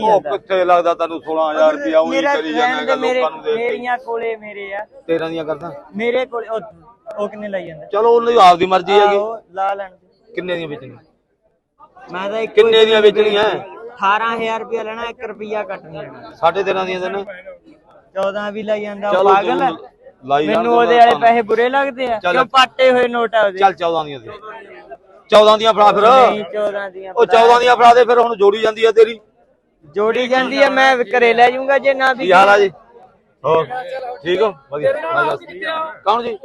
ਉਹ ਕਿੱਥੇ ਲੱਗਦਾ ਤੈਨੂੰ 16000 ਰੁਪਇਆ ਉਹੀ ਮੇਰਾ ਕਰੀ ਰਹਿਣ ਜਾਣਾ ਦੇ ਮੇਰੇ ਲੋਕਾਂ ਨੂੰ ਦੇ ਕੇ। ਮੇਰੀਆਂ ਕੋਲੇ ਮੇਰੇ ਆ। ਤੇਰਾਂ ਦੀਆਂ ਕਰਦਾ? ਮੇਰੇ ਕੋਲੇ ਉਹ ਉਹ ਕਿੰਨੇ ਲਈ ਜਾਂਦਾ? ਚਲੋ ਉਹਨੂੰ ਆਪਦੀ ਮਰਜ਼ੀ ਹੈਗੀ। ਆਹੋ, ਲਾ ਲੈਣ ਦੇ। ਕਿੰਨੇ ਦੀਆਂ ਵੇਚਣੀਆਂ? ਮੈਂ ਤਾਂ ਇੱਕ ਕਿੰਨੇ ਦੀਆਂ ਵੇਚਣੀਆਂ? 18000 ਰੁਪਇਆ ਲੈਣਾ 1 ਰੁਪਿਆ ਕੱਟ ਨਹੀਂ ਲੈਣਾ। ਸਾਢੇ 13 ਦੀਆਂ ਦੇਣਾ 14 ਵੀ ਲਈ ਜਾਂਦਾ ਉਹ ਚਲੋ ਪਾਗਲ ਆ। ਤੂੰ ਲਾਈ ਜਾਣ ਮੈਨੂੰ ਦੇ ਉਹਦੇ ਮੈਂ ਵਾਲੇ ਪੈਸੇ ਬੁਰੇ ਲੱਗਦੇ ਆ ਚੱਲ। ਕਿਉਂ ਪਾਟੇ ਹੋਏ ਨੋਟ ਆ ਉਹਦੇ? ਚੱਲ 14 ਦੀਆਂ ਦੇ। 14 ਦੀਆਂ ਫੜਾ ਫਿਰ। ਨਹੀਂ 14 ਦੀਆਂ ਉਹ 14 ਦੀਆਂ ਫੜਾ ਦੇ ਫਿਰ ਹੁਣ ਜੋੜੀ ਜਾਂਦੀ ਆ ਤੇਰੀ। ਜੋੜੀ ਜਾਂਦੀ ਆ ਮੈਂ ਘਰੇ ਲੈ ਜਾਊਂਗਾ ਜੇ ਨਾ ਵੀ ਕੀ ਹਾਲ ਆ ਜੀ? ਹੋਰ ਠੀਕ ਹੋ? ਵਧੀਆ ਮੈਂ ਦੱਸ। ਕੌਣ ਜੀ?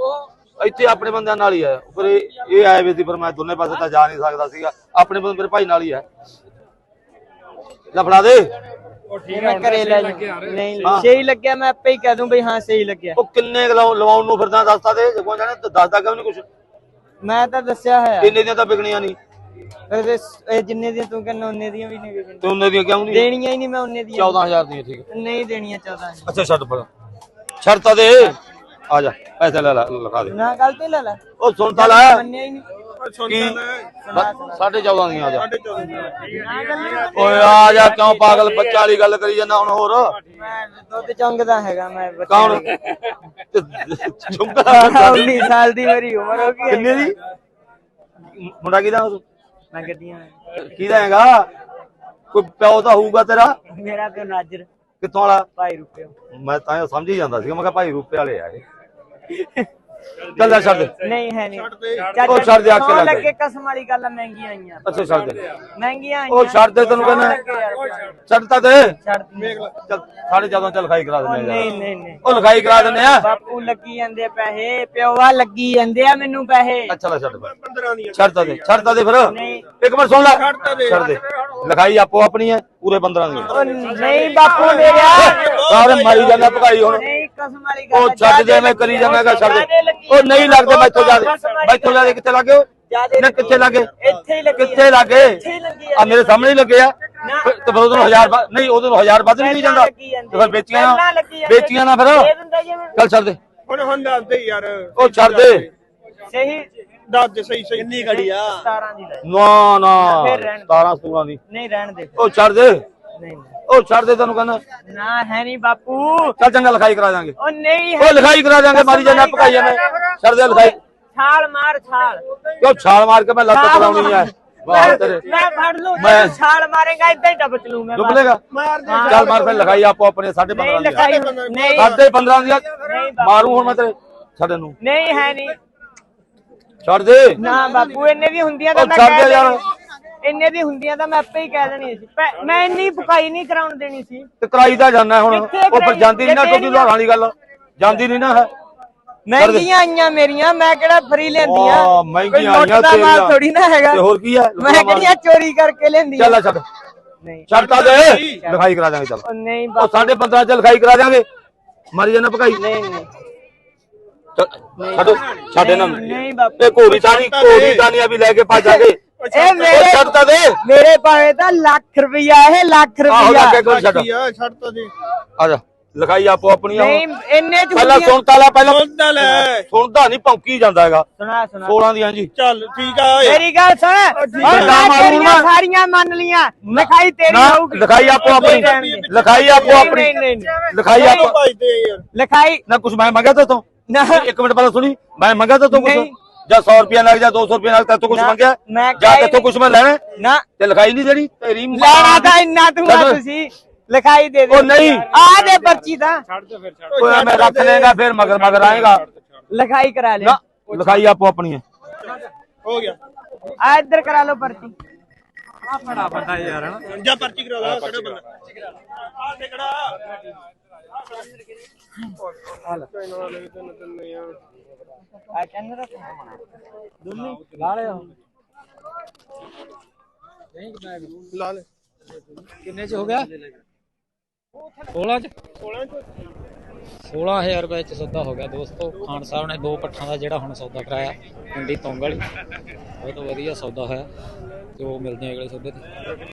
ਇੱਥੇ ਆਪਣੇ ਬੰਦਿਆਂ ਨਾਲ ਹੀ ਆ। ਪਰ ਇਹ ਇਹ ਆਏ ਵੇ ਸੀ ਪਰ ਮੈਂ ਦੋਨੇ ਪਾਸੇ ਤਾਂ ਜਾ ਨਹੀਂ ਸਕਦਾ ਸੀਗਾ। ਆਪਣੇ ਬੰਦੇ ਮੇਰੇ ਭਾਈ ਨਾਲ ਹੀ ਆ। ਲੈ ਫੜਾ ਦੇ। ਮੈਂ ਘਰੇ ਲੈ ਜਾਊਂ। ਨਹੀਂ ਸਹੀ ਲੱਗਿਆ ਮੈਂ ਆਪੇ ਹੀ ਕਹਿ ਦੂੰ ਬਈ ਹਾਂ ਸਹੀ ਲੱਗਿਆ। ਉਹ ਕਿੰਨੇ ਕੁ ਲਵਾਉ- ਲਵਾਉਣ ਨੂੰ ਫਿਰਦਾ ਦੱਸਦਾ ਤੇ ਜੇ ਕੋਈ ਜਾਣੇ ਤਾਂ ਦੱਸਦਾ ਕਿਉਂ ਨਹੀਂ ਕੁਛ? ਮੈਂ ਤਾਂ ਦੱਸਿਆ ਹੋਇਆ। ਇੰਨੇ ਦੀਆਂ ਤਾਂ ਵਿਕਣੀਆਂ ਨਹੀਂ ਇਹ ਜਿੰਨੇ ਦੀਆਂ ਤੂੰ ਕਹਿੰਦਾ ਉਹਨੇ ਦੀਆਂ ਵੀ ਨਹੀਂ ਵਿਕਣੀਆਂ ਤੇ ਉਹਨੇ ਦੀਆਂ ਕਿਉਂ ਨਹੀਂ? ਦੇਣੀਆਂ ਹੀ ਨਹੀਂ ਮੈਂ ਉਹਨੇ ਦੀਆਂ 14000 ਦੀਆਂ ਠੀਕ। ਹੈ ਨਹੀਂ ਦੇਣੀਆਂ 14 ਅੱਛਾ ਛੱਡ ਪਰ ਸ਼ਰਤਾਂ ਦੇ। ਆ ਜਾ ਪੈਸੇ ਲੈ ਲੈ ਲਿਖਾ ਦੇ। ਨਾ ਗੱਲ ਤੇ ਲੈ ਲੈ। ਉਹ ਸੁਣ ਤਾਂ ਲੈ ਮੰਨਿਆ ਹੀ ਨਹੀਂ। ਕੀ? ਸਾਢੇ 14 ਦੀਆਂ ਆ ਜਾ। ਨਾ ਗੱਲ ਓਏ ਆ ਜਾ ਕਿਉਂ ਪਾਗਲ ਬੱਚਾ ਵਾਲੀ ਗੱਲ ਕਰੀ ਜਾਂਦਾ ਹੁਣ ਹੋਰ? ਮੈਂ ਦੁੱਧ ਚੰਗਦਾ ਹੈਗਾ ਮੈਂ ਬੱਚਾ ਕੌਣ? ਚੁੰਗਾ 19 ਸਾਲ ਦੀ ਮੇਰੀ ਉਮਰ ਹੋ ਗਈ ਹੈ। ਕਿੰਨੇ ਦੀ? ਮੁੰਡਾ ਕਿਹਦਾ? ਉਹ? ਮੈਂ ਗੱਡੀਆਂ ਕਿਹਦਾ ਹੈਗਾ? ਕੋਈ ਪਿਓ ਤਾਂ ਹੋਊਗਾ ਤੇਰਾ? ਮੇਰਾ ਤੇ ਨਾਜਰ। ਕਿੱਥੋਂ ਵਾਲਾ? ਭਾਈ ਰੁਪਏ ਮੈਂ ਤਾਂ ਸਮਝ ਹੀ ਜਾਂਦਾ ਸੀਗਾ ਮੈਂ ਕਿਹਾ ਭਾਈ ਰੂਪੇ ਵਾਲੇ ਆ ਇਹ। ਚੱਲ ਛੱਡ ਦੇ। ਨਹੀਂ ਹੈ ਨਹੀਂ। ਉਹ ਛੱਡ ਦੇ, ਆ ਕੇ ਲੱਗ ਕਸਮ ਵਾਲੀ ਗੱਲ ਆ, ਮਹਿੰਗੀਆਂ ਆਈਆਂ। ਅੱਛਾ ਛੱਡ ਦੇ। ਮਹਿੰਗੀਆਂ ਆਈਆਂ। ਉਹ ਛੱਡ ਦੇ ਤੈਨੂੰ ਕਹਿੰਦਾ। ਛੱਡ ਤਾਂ ਦੇ। ਛੱਡ ਦੇ। ਚੱਲ ਸਾਢੇ ਜਦੋਂ ਚੱਲ ਲਿਖਾਈ ਕਰਾ ਉਹ ਦਿੰਦੇ ਆ ਨਹੀਂ ਯਾਰ। ਨਹੀਂ ਨਹੀਂ ਉਹ ਲਿਖਾਈ ਕਰਾ ਦਿੰਦੇ ਆ। ਬਾਪੂ ਲੱਗੀ ਜਾਂਦੇ ਆ ਪੈਸੇ ਪਿਓਵਾ ਲੱਗੀ ਜਾਂਦੇ ਆ ਮੈਨੂੰ ਪੈਸੇ। ਅੱਛਾ ਲੈ ਛੱਡ 15 ਦੀਆਂ ਛੱਡ ਤਾਂ ਦੇ ਛੱਡ ਤਾਂ ਦੇ ਫਿਰ। ਨਹੀਂ। ਇੱਕ ਮਿੰਟ ਸੁਣ ਲੈ। ਛੱਡ ਦੇ। ਲਿਖਾਈ ਆਪੋ ਆਪਣੀ ਹੈ ਪੂਰੇ 15 ਦੀਆਂ। ਉਹ ਨਹੀਂ ਬਾਪੂ ਮੇਰਾ ਸਾਰੇ ਮਾਰੀ ਜਾਂਦਾ ਭਗਾਈ ਹੁਣ। ਨਹੀਂ ਕਸਮ ਵਾਲੀ ਗੱਲ ਉਹ ਛੱਡ ਦੇ ਮੈਂ ਕਰੀ ਜਾਂਦਾਗਾ ਛੱਡ ਦੇ। ਉਹ ਨਹੀਂ ਲੱਗਦੇ ਮੈਥੋਂ ਵਾਲੀ ਮੈਥੋਂ ਜਾਦੇ ਕਿੱਥੇ ਲੱਗੇ ਜ਼ਿਆਦੇ ਨਾ ਕਿੱਥੇ ਲੱਗੇ? ਇੱਥੇ ਹੀ ਲੱਗੀ ਕਿੱਥੇ ਲੱਗੇ? ਆ। ਮੇਰੇ ਸਾਹਮਣੇ ਹੀ ਲੱਗੇ ਆ। ਤੇ ਫਿਰ ਉਹਨੂੰ ਹਜ਼ਾਰ ਵੱਧ- ਨਹੀਂ ਉਹਨੂੰ ਹਜ਼ਾਰ ਵੱਧ ਨਹੀਂ ਜਾਂਦਾ। ਤੇ ਫਿਰ ਵੇਚੀਆਂ। ਵੇਚੀਆਂ ਨਾ ਫਿਰ। ਚੱਲ ਛੱਡ ਦੇ। ਹੁਣ ਹੁਣ ਦੱਸ ਦੇ ਯਾਰ। ਉਹ ਛੱਡ ਦੇ। ਸਹੀ। ਦੱਸ ਦੇ ਸਹੀ ਸਹੀ। ਕਿੰਨੀ ਘੜੀ ਆ? 17 ਦੀ ਨਾ ਨਾ। ਫਿਰ ਰਹਿਣ। 17 16 ਦੀ। ਨਹੀਂ ਰਹਿਣ ਦੇ। ਉਹ ਛੱਡ ਦੇ। ਨਹੀਂ। ਨਹੀਂ। ਉਹ ਛੱਡ ਦੇ ਤੈਨੂੰ ਕਹਿੰਦਾ। ਨਾ ਹੈ ਨਹੀਂ ਬਾਪੂ। ਚੱਲ ਚੰਗਾ ਲਿਖਾਈ ਕਰਾ ਦਾਂਗੇ ਉਹ ਨਹੀਂ ਉਹ ਲਿਖਾਈ ਕਰਾ ਦਾਂਗੇ ਮਾਰੀ ਜਾਂਦਾ ਭਕਾਈ ਜਾਂਦਾ ਛੱਡ ਦੇ ਲਿਖਾਈ। ਛਾਲ ਮਾਰ ਛਾਲ। ਕਿਉਂ ਛਾਲ ਮਾਰ ਕੇ ਮੈਂ ਲੱਤ ਕਰਾਉਣੀ ਆ? ਵਾਹ ਤੇਰੇ। ਮੈਂ ਫੜ ਲੂ ਮੈਂ- ਤੂੰ ਛਾਲ ਮਾਰੇਗਾ ਇਦਾਂ ਹੀ ਡੱਬ ਚਲੂ ਮੈਂ ਚੱਲ ਮਾਰ ਫਿਰ ਲਿਖਾਈ ਆਪੋ ਆਪਣੇ 15.5 ਨਹੀਂ ਦੀਆਂ। ਲਿਖਾਈ ਨਹੀਂ। ਸਾਢੇ 15 ਦੀਆਂ। ਨਹੀਂ ਬਾਪੂ। ਮਾਰੂ ਹੁਣ ਮੈਂ ਤੇਰੇ। ਛੱਡ ਨੂੰ ਨਹੀਂ ਹੈ ਨਹੀਂ। ਛੱਡ ਦੇ। ਨਾ ਬਾਪੂ ਇੰਨੇ ਦੀ ਹੁੰਦੀਆਂ ਤਾਂ ਮੈਂ ਕਹਿ। ਦੇਣੀ। ਇੰਨੇ ਦੀ ਹੁੰਦੀਆਂ ਤਾਂ ਮੈਂ ਆਪੇ ਹੀ ਕਹਿ ਦੇਣੀ ਸੀ। ਮੈਂ ਇੰਨੀ ਭੁਕਾਈ ਨਹੀਂ ਕਰਾਉਣ ਦੇਣੀ ਸੀ। ਤੇ ਕਰਾਈ ਦਾ ਜਾਣਾ ਹੁਣ। ਉਹ ਫਿਰ ਕਰਾਈ? ਜਾਂਦੀ ਨਹੀਂ ਨਾ ਟੋਕੀ ਲੋਹਾਰਾਂ ਵਾਲੀ ਗੱਲ। ਜਾਂਦੀ ਨਹੀਂ ਨਾ ਹੈ। ਮਹਿੰਗੀਆਂ ਆਈਆਂ ਮੇਰੀਆਂ ਮੈਂ ਕਿਹੜਾ ਫਰੀ ਲੈਂਦੀਆਂ? ਆਹ, ਮਹਿੰਗੀਆਂ ਆਈਆਂ ਮਾਲ ਤੇਰੀਆਂ। ਥੋੜੀ ਨਾ ਹੈਗਾ। ਤੇ ਹੋਰ ਕੀ ਹੈ ਮੈਂ ਕਿਹੜੀਆਂ ਚੋਰੀ ਕਰਕੇ ਲੈਂਦੀਆਂ? ਚੱਲ ਆ ਛੱਡ। ਨਹੀਂ। ਛੱਡ ਤਾਂ ਦੇ। ਲਿਖਾਈ ਕਰਾ ਦਾਂਗੇ ਚੱਲ। ਉਹ ਨਹੀਂ ਉਹ 15 ਚ ਲਿਖਾਈ ਕਰਾ ਦਾਂਗੇ ਮਾਰੀ ਜਾਣਾ ਭਕਾਈ। ਨਹੀਂ ਨਹੀਂ। ਛੱਡ। ਛੱਡ ਇਹਨਾਂ ਨੂੰ। ਨਹੀਂ ਬਾਪੂ ਇਹ ਘੋੜੀ ਤਾਨੀ ਘੋੜੀ ਤਾਨੀਆਂ ਵੀ ਲੈ ਕੇ ਭੱਜਾਂਗੇ ਇਹ ਉਹ ਮੇਰੇ ਛੱਡ ਤਾਂ ਦੇ। ਮੇਰੇ ਪਾਵੇ ਤਾਂ ਲੱਖ ਰੁਪਈਆ ਇਹ ਲੱਖ ਆਹੋ ਰੁਪਈਆ। ਲੱਗੇ ਕੋਈ ਛੱਡ। ਆ ਛੱਡ ਤਾ ਦੇ। ਆ ਜਾ। ਲਿਖਾਈ ਆਪੋ ਆਪਣੀਆਂ। ਨਹੀਂ ਇੰਨੇ ਚ ਪਹਿਲਾਂ ਹੁੰਦੀਆਂ- ਸੁਣ ਤਾਂ ਲੈ ਪਹਿਲਾਂ ਸੁਣਦਾ ਲੈ। ਸੁਣਦਾ ਨਹੀਂ ਭੌਂਕੀ ਜਾਂਦਾ ਹੈਗਾ। ਸੁਣਾ ਸੁਣਾ। 16 ਦੀਆਂ ਜੀ। ਚੱਲ ਠੀਕ ਆ ਓਏ। ਮੇਰੀ ਗੱਲ ਸੁਣ। ਹੈ। ਹੁਣ ਨਾ ਮੈਂ ਮਾਰੂ ਤੇਰੀਆਂ ਨਾ। ਸਾਰੀਆਂ ਮੰਨ ਲੀਆਂ ਲਿਖਾਈ ਤੇਰੀ ਨਾ ਹੋਊਗੀ ਲਿਖਾਈ ਆਪੋ ਆਪਣੀ। ਲਿਖਾਈ ਆਪੋ ਨਹੀਂ, ਆਪਣੀ। ਨਹੀਂ, ਨਹੀਂ, ਨਹੀਂ। ਲਿਖਾਈ ਨਹੀਂ ਆਪੋ ਭਜਦੇ ਯਾਰ। ਲਿਖਾਈ ਨਾ ਕੁਛ ਮੈਂ ਮੰਗਿਆ ਤਾ ਤੂੰ? ਨਾ। ਇੱਕ ਮਿੰਟ ਪਹਿਲਾਂ ਸੁਣੀ। ਮੈਂ ਮੰਗਿਆ ਤਾ ਤੂੰ ਕੁਛ? ਨਹੀਂ। ਜਾਂ 100 ਰੁਪਿਆ ਲੱਗ ਜਾ 200 ਰੁਪਿਆ ਲੱਗ ਤੂੰ ਕੁਛ ਨਾ, ਮੰਗਿਆ? ਮੈਂ ਜਾਂ ਕਿਹਾ ਤੇਥੋਂ ਕੁਛ ਮੈਂ ਲੈਣਾ? ਨਾ। ਤੇ ਲਿਖਾਈ ਨਹੀਂ ਦੇਣੀ? ਤੇਰੀ ਮਾਂ ਲੈਣਾ ਤਾਂ ਇੰਨਾ ਤੂੰ ਆ। ਤੁਸੀਂ ਲਿਖਾਈ ਦੇ ਦੇ। ਉਹ ਨਹੀਂ। ਆ ਦੇ ਪਰਚੀ ਤਾਂ। ਓਏ ਮੈਂ ਰੱਖ ਲੇਗਾ ਫਿਰ ਮਗਰ ਮਗਰ ਆਏਗਾ। ਲਿਖਾਈ ਕਰਾ ਲੈ ਨਾ ਲਿਖਾਈ ਆਪੋ ਆਪਣੀ ਹੈ। ਹੋ ਗਿਆ। ਆ ਇੱਧਰ ਕਰਾ ਲਓ ਪਰਚੀ। ਜਾ ਪਰਚੀ ਕਰਾ ਲਾ ਕਿਹੜਾ ਬੰਦਾ। ਆ ਤੇ ਕਿਹੜਾ ਆ ਕਹਿੰਦਾ ਰੱਖ ਲਾ ਲੈ ਕਿੰਨੇ ਚ ਹੋ ਗਿਆ? 16 ਚ? 16 ਚ 16000 ਰੁਪਏ ਚ ਸੌਦਾ ਹੋ ਗਿਆ ਦੋਸਤੋ। ਖਾਨ ਸਾਹਿਬ ਨੇ ਦੋ ਪੱਠਾਂ ਦਾ ਜਿਹੜਾ ਹੁਣ ਸੌਦਾ ਕਰਾਇਆ ਮੰਡੀ ਤੋਂਗਲ। ਬਹੁਤ ਵਧੀਆ ਸੌਦਾ ਹੋਇਆ। ਤੇ ਉਹ ਮਿਲਦੇ ਆ ਅਗਲੇ ਸੌਦੇ ਤੇ।